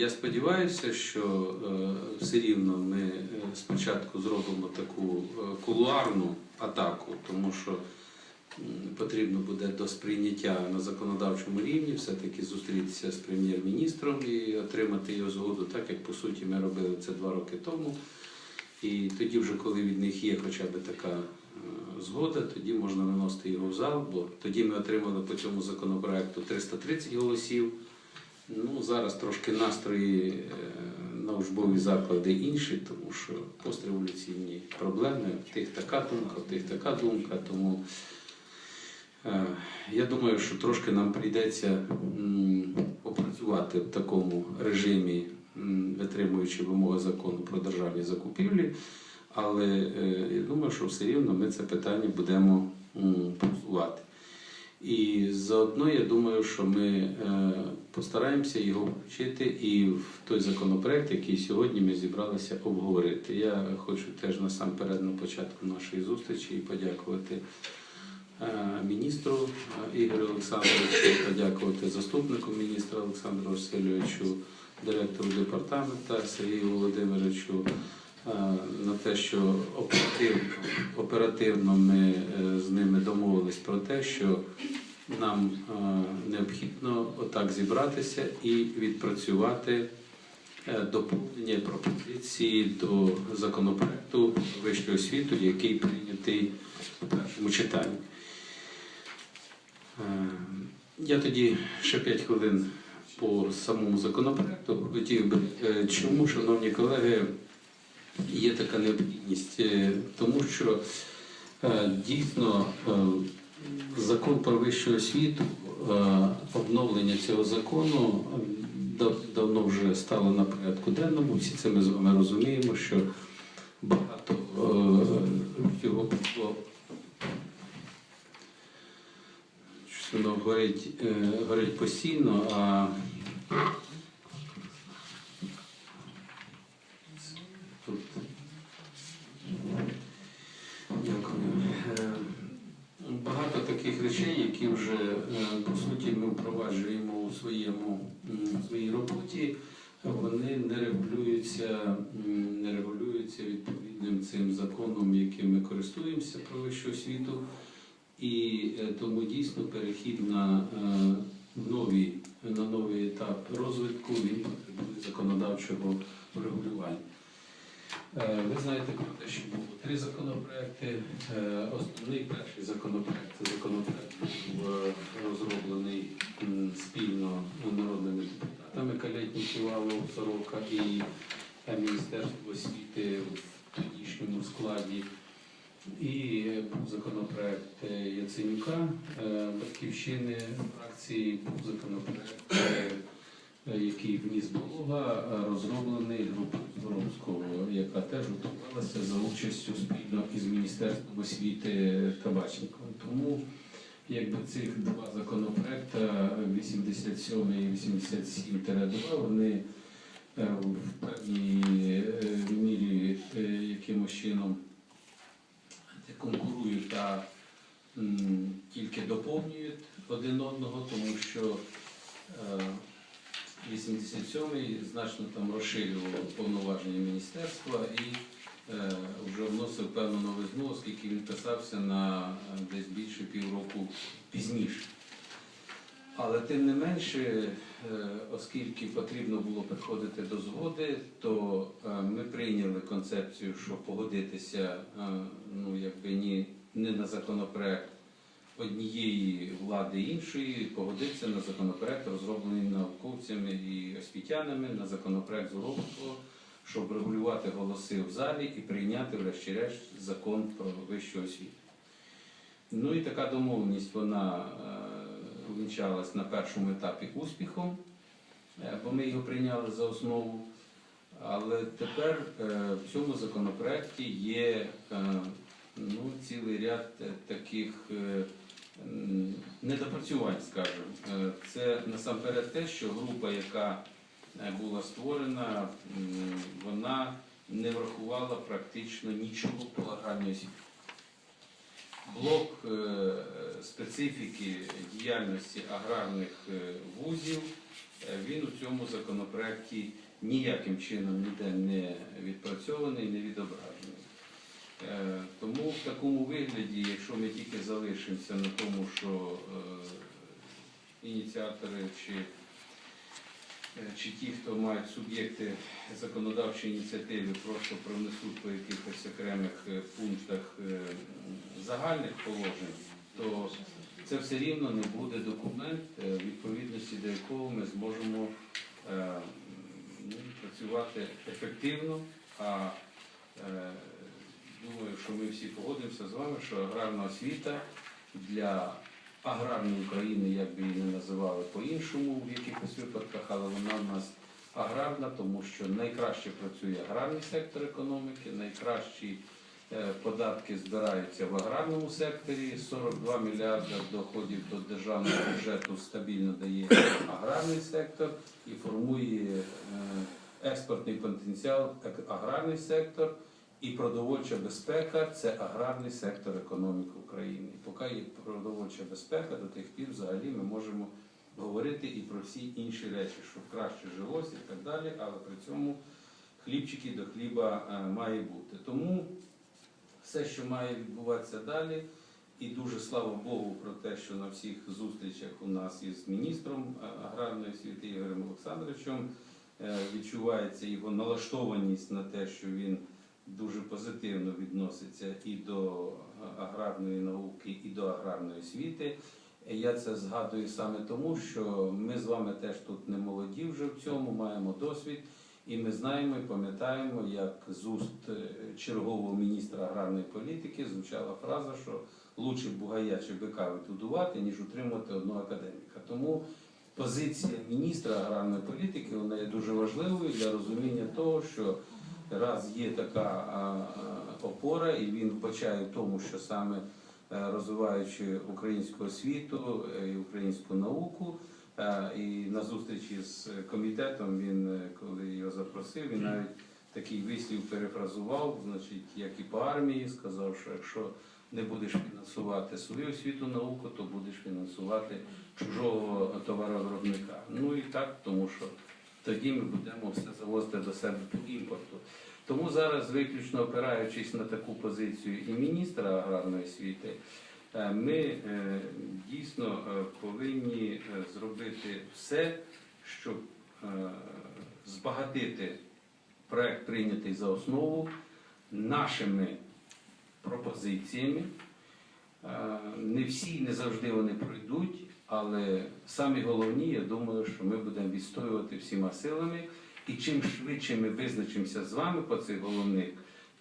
Я сподіваюся, що е, все рівно ми е, спочатку зробимо таку е, кулуарну атаку, тому що потрібно буде до сприйняття на законодавчому рівні все-таки зустрітися з прем'єр-міністром і отримати його згоду, так як по суті ми робили це два роки тому. І тоді, вже коли від них є хоча б така згода, тоді можна виносити його в зал, бо тоді ми отримали по цьому законопроекту 330 голосів. Ну, зараз трошки настрої е, на учбові заклади інші, тому що постреволюційні проблеми, в тих така думка, в тих така думка. Тому е, я думаю, що трошки нам прийдеться м, попрацювати в такому режимі, витримуючи вимоги закону про державні закупівлі. Але е, я думаю, що все рівно ми це питання будемо просувати. І заодно я думаю, що ми е, постараємося його включити і в той законопроект, який сьогодні ми зібралися обговорити. Я хочу теж насамперед на початку нашої зустрічі і подякувати е, міністру е, Ігорю Олександровичу, подякувати заступнику міністра Олександру Васильовичу, директору департамента Сергію Володимировичу. Е, На те, що оперативно, ми е, з ними домовились про те, що нам е, необхідно отак зібратися і відпрацювати доповнення пропозиції до законопроекту вищої освіту, який прийнятий у першому читанні. Я тоді ще 5 хвилин по самому законопроекту хотів би. Чому, шановні колеги, є така необхідність? Е, Тому що е, дійсно е, закон про вищу освіту, обновлення цього закону давно вже стало на порядку денному. Всі це ми з вами розуміємо, що багато його було. Воно горить, горить постійно, а тут. Дякую. Е, Багато таких речей, які вже е, по суті ми впроваджуємо у своєму м, у роботі, вони не регулюються, не регулюються відповідним цим законом, яким ми користуємося про вищу освіту. І е, тому дійсно перехід на, е, нові, на новий етап розвитку він потребує законодавчого регулювання. Е, Ви знаєте про те, що було три законопроекти. Е, Основний перший законопроект це законопроект був е, розроблений спільно народними депутатами Калетні Ківалов, Сорока і Міністерство освіти в тодішньому складі. І був законопроект Яценюка, Батьківщини фракції, був законопроект, який вніс Болога, е, розроблений групою Зборовського, яка теж готувалася за участю спільно із Міністерством освіти Табаченкова. Тому якби цих два законопроекти 87 і 87-2, вони е, в певній е, мірі е, якимось чином конкурують та м, тільки доповнюють один одного, тому що е, 87-й значно там розширював повноваження міністерства і е, вже вносив певну новизну, оскільки він писався на е, десь більше півроку пізніше. Але тим не менше, е, оскільки потрібно було приходити до згоди, то е, ми прийняли концепцію, що погодитися ну, якби ні, не на законопроект однієї влади іншої, погодитися на законопроект, розроблений науковцями і освітянами, на законопроект Зуровського, щоб регулювати голоси в залі і прийняти, врешті-решт, закон про вищу освіту. Ну і така домовленість вона е, увінчалась на першому етапі успіхом, е, бо ми його прийняли за основу. Але тепер е, в цьому законопроекті є ну, цілий ряд таких недопрацювань, скажімо. Е, Це насамперед те, що група, яка е, була створена, вона не врахувала практично нічого по аграрній освіті блок е, специфіки діяльності аграрних вузів він у цьому законопроекті ніяким чином ніде не відпрацьований, не відображений. Е, Тому в такому вигляді, якщо ми тільки залишимося на тому, що е, ініціатори чи, е, чи ті, хто мають суб'єкти законодавчої ініціативи, просто пронесуть по якихось окремих пунктах загальних положень, то це все рівно не буде документ, е, відповідності до якого ми зможемо ну, працювати ефективно. А думаю, що ми всі погодимося з вами, що аграрна освіта для аграрної України, як би її не називали по-іншому в якихось випадках, але вона в нас аграрна, тому що найкраще працює аграрний сектор економіки, найкращі е, податки збираються в аграрному секторі. 42 мільярди доходів до державного бюджету стабільно дає аграрний сектор і формує е, експортний потенціал аграрний сектор. І продовольча безпека це аграрний сектор економіки України. Поки є продовольча безпека, до тих пір взагалі ми можемо говорити і про всі інші речі, щоб краще жилося і так далі, але при цьому хлібчики до хліба е, має бути. Тому все, що має відбуватися далі, і дуже слава Богу про те, що на всіх зустрічах у нас із міністром е, аграрної освіти Ігорем Олександровичем е, відчувається його налаштованість на те, що він дуже позитивно відноситься і до е, аграрної науки, і до аграрної освіти. Я це згадую саме тому, що ми з вами теж тут не молоді вже в цьому, маємо досвід, і ми знаємо і пам'ятаємо, як з уст е, чергового міністра аграрної політики звучала фраза, що лучше бугая чи бика відгодувати, ніж утримувати одного академіка. Тому позиція міністра аграрної політики вона є дуже важливою для розуміння того, що раз є така опора, і він вбачає в тому, що саме е, розвиваючи українську освіту е, і українську науку. е, І на зустрічі з комітетом він, коли його запросив, він навіть такий вислів перефразував, значить, як і по армії, сказав, що якщо не будеш фінансувати свою освіту науку, то будеш фінансувати чужого товаровиробника. Ну і так, тому що тоді ми будемо все завозити до себе по імпорту. Тому зараз, виключно опираючись на таку позицію і міністра аграрної освіти, е, ми е, дійсно е, повинні зробити все, щоб збагатити проект, прийнятий за основу, нашими пропозиціями. Не всі, не завжди вони пройдуть, але самі головні, я думаю, що ми будемо відстоювати всіма силами. І чим швидше ми визначимося з вами по цих головних,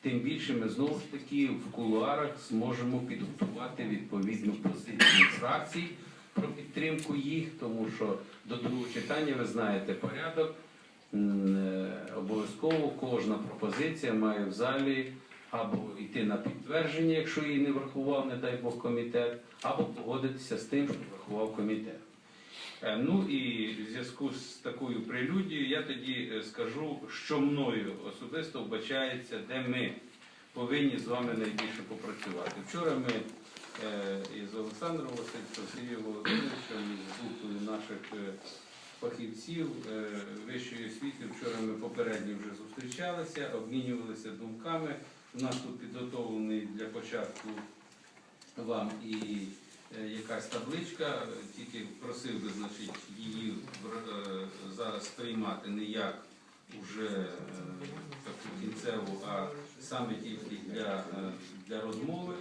тим більше ми знову ж таки в кулуарах зможемо підготувати відповідну позицію фракцій про підтримку їх, тому що до другого читання ви знаєте порядок. Е, Обов'язково кожна пропозиція має в залі або йти на підтвердження, якщо її не врахував, не дай Бог комітет, або погодитися з тим, що врахував комітет. Е, Ну і в зв'язку з такою прелюдією я тоді е, скажу, що мною особисто вбачається, де ми повинні з вами найбільше попрацювати. Вчора ми е, із Олександром Васильовичем, Сергієм Володимировичем, із групою наших фахівців вищої освіти, вчора ми попередньо вже зустрічалися, обмінювалися думками. У нас тут підготовлений для початку вам і е, якась табличка, тільки просив би значить, її е, зараз приймати не як уже е, таку кінцеву, а саме тільки для, для розмови.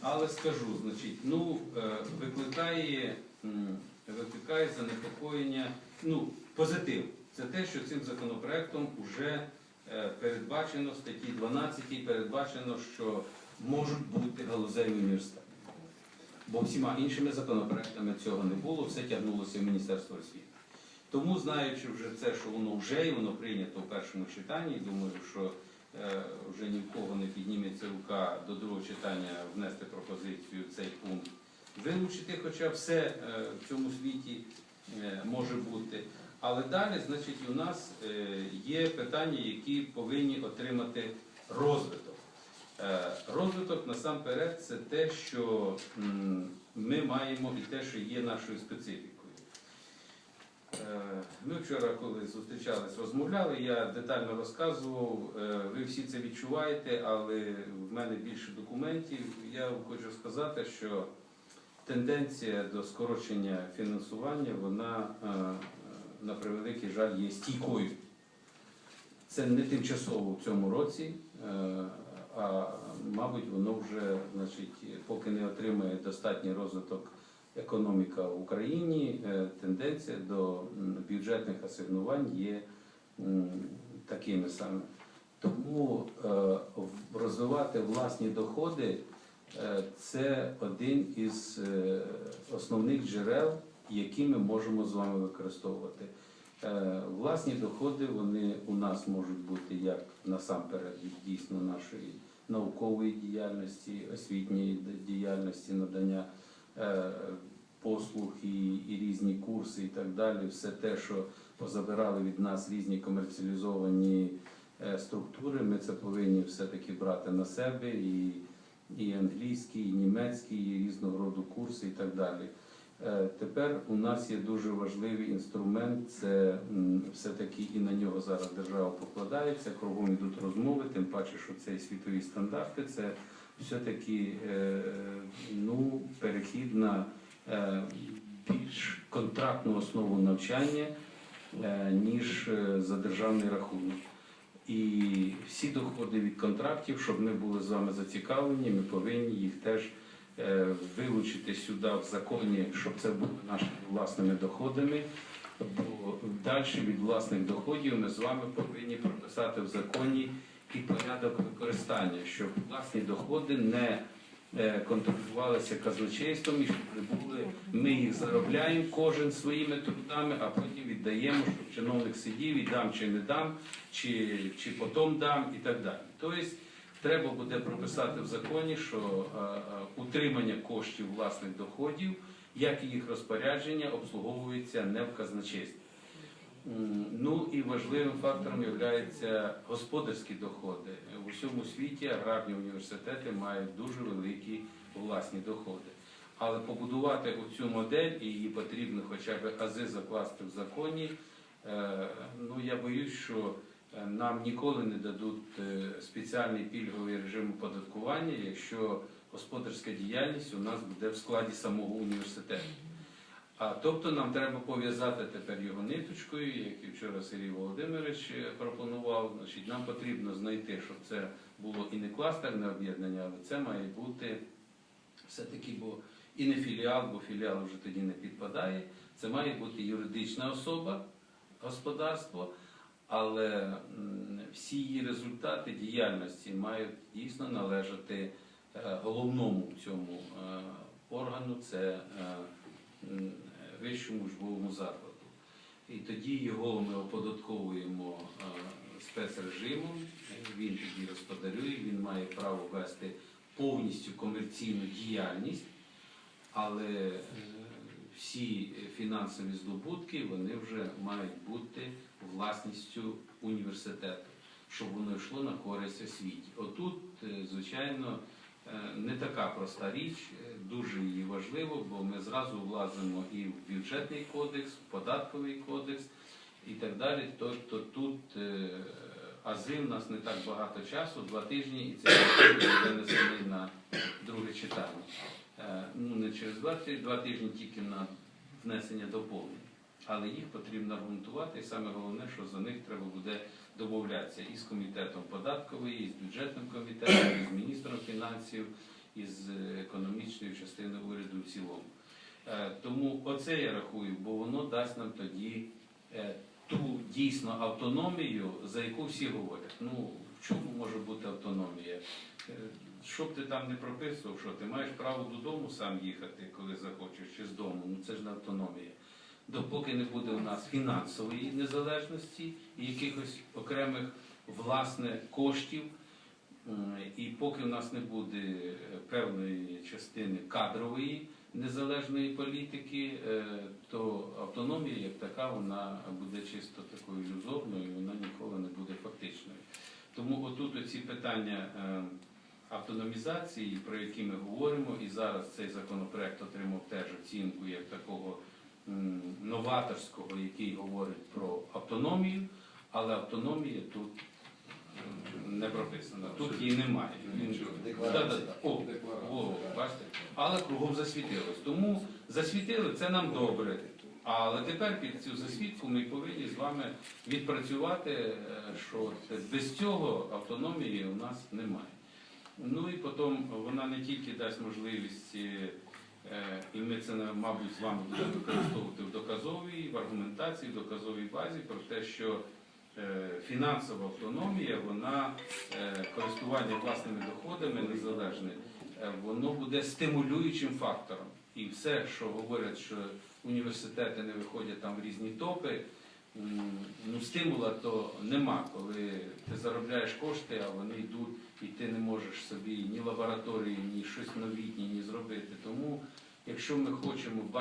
Але скажу, значить, ну, викликає, викликає занепокоєння, ну, позитив. Це те, що цим законопроектом вже передбачено в статті 12 передбачено, що можуть бути галузеві університети. Бо всіма іншими законопроектами цього не було, все тягнулося в Міністерство освіти. Тому, знаючи вже це, що воно вже і воно прийнято в першому читанні, думаю, що е, вже ні в кого не підніметься рука до другого читання внести пропозицію цей пункт вилучити, хоча все е, в цьому світі е, може бути. Але далі, значить, у нас е, є питання, які повинні отримати розвиток. Е, Розвиток насамперед це те, що ми маємо і те, що є нашою специфікою. Е, Ми вчора, коли зустрічались, розмовляли, я детально розказував. Ви всі це відчуваєте, але в мене більше документів. Я хочу сказати, що тенденція до скорочення фінансування, вона на превеликий жаль є стійкою. Це не тимчасово в цьому році, е, а мабуть, воно вже, значить, поки не отримає достатній розвиток економіка в Україні, е, тенденція до бюджетних асигнувань є такими саме. Тому е, розвивати власні доходи це один із основних джерел, які ми можемо з вами використовувати. Е, Власні доходи вони у нас можуть бути як насамперед від дійсно нашої наукової діяльності, освітньої діяльності, надання е, послуг і, і різні курси і так далі. Все те, що позабирали від нас різні комерціалізовані е, структури, ми це повинні все-таки брати на себе і, і англійський, і німецький, і різного роду курси і так далі. Е, Тепер у нас є дуже важливий інструмент, це все-таки і на нього зараз держава покладається, кругом йдуть розмови, тим паче, що це світові стандарти, це все-таки е, ну, перехід на е, більш контрактну основу навчання, ніж за державний рахунок. І всі доходи від контрактів, щоб ми були з вами зацікавлені, ми повинні їх теж вилучити сюди в законі, щоб це було нашими власними доходами. Бо далі від власних доходів ми з вами повинні прописати в законі і порядок використання, щоб власні доходи не е, контролювалися казначейством і щоб не були, ми їх заробляємо кожен своїми трудами, а потім віддаємо, щоб чиновник сидів і дам чи не дам, чи, чи потім дам і так далі. Тобто треба буде прописати в законі, що е, е, утримання коштів власних доходів, як і їх розпорядження, обслуговується не в казначействі. Ну і важливим фактором є господарські доходи. В усьому світі аграрні університети мають дуже великі власні доходи. Але побудувати оцю модель, і її потрібно хоча б ази закласти в законі. е, Ну я боюсь, що нам ніколи не дадуть е, спеціальний пільговий режим оподаткування, якщо господарська діяльність у нас буде в складі самого університету. А тобто нам треба пов'язати тепер його ниточкою, як і вчора Сергій Володимирович е, пропонував. Значить, нам потрібно знайти, щоб це було і не кластерне об'єднання, але це має бути все-таки, бо і не філіал, бо філіал вже тоді не підпадає. Це має бути юридична особа, господарство, але всі її результати діяльності мають дійсно належати е, головному цьому е, органу. Це е, вищому учбовому закладу. І тоді його ми оподатковуємо спецрежимом, він тоді господарює, він має право вести повністю комерційну діяльність, але всі фінансові здобутки вони вже мають бути власністю університету, щоб воно йшло на користь освіті. Отут, е, звичайно, е, не така проста річ, е, дуже її важливо, бо ми зразу влазимо і в бюджетний кодекс, в податковий кодекс і так далі. Тобто тут ази в нас не так багато часу, два тижні, і це буде винесений на друге читання. Е, Ну, не через два, два тижні тільки на внесення доповнень. Але їх потрібно аргументувати, і саме головне, що за них треба буде домовлятися і з комітетом податковий, і з бюджетним комітетом, і з міністром фінансів, і з економічною частиною уряду в цілому. Е, Тому оце я рахую, бо воно дасть нам тоді е, ту дійсно автономію, за яку всі говорять. Ну, в чому може бути автономія? Що б ти там не прописував, що ти маєш право додому сам їхати, коли захочеш, чи з дому, ну це ж не автономія. Допоки не буде у нас фінансової незалежності і якихось окремих власне коштів, і поки в нас не буде е, певної частини кадрової незалежної політики, е, то автономія як така вона буде чисто такою ілюзорною, вона ніколи не буде фактичною. Тому отут оці питання е, автономізації, про які ми говоримо, і зараз цей законопроект отримав теж оцінку як такого новаторського, який говорить про автономію, але автономія тут не прописана. Тут її немає. Він- О, о, бачите? Але кругом засвітилось. Тому засвітили це нам добре. Але тепер під цю засвітку ми повинні з вами відпрацювати, е, що без цього автономії у нас немає. Ну і потім вона не тільки дасть можливість, е, і ми це, мабуть, з вами будемо використовувати в доказовій, в аргументації, в доказовій базі про те, що е, фінансова автономія, вона е, користування власними доходами незалежне, воно буде стимулюючим фактором. І все, що говорять, що університети не виходять там в різні топи, ну стимула то нема, коли ти заробляєш кошти, а вони йдуть, і ти не можеш собі ні лабораторії, ні щось новітнє, ні зробити. Тому, якщо ми хочемо бачити.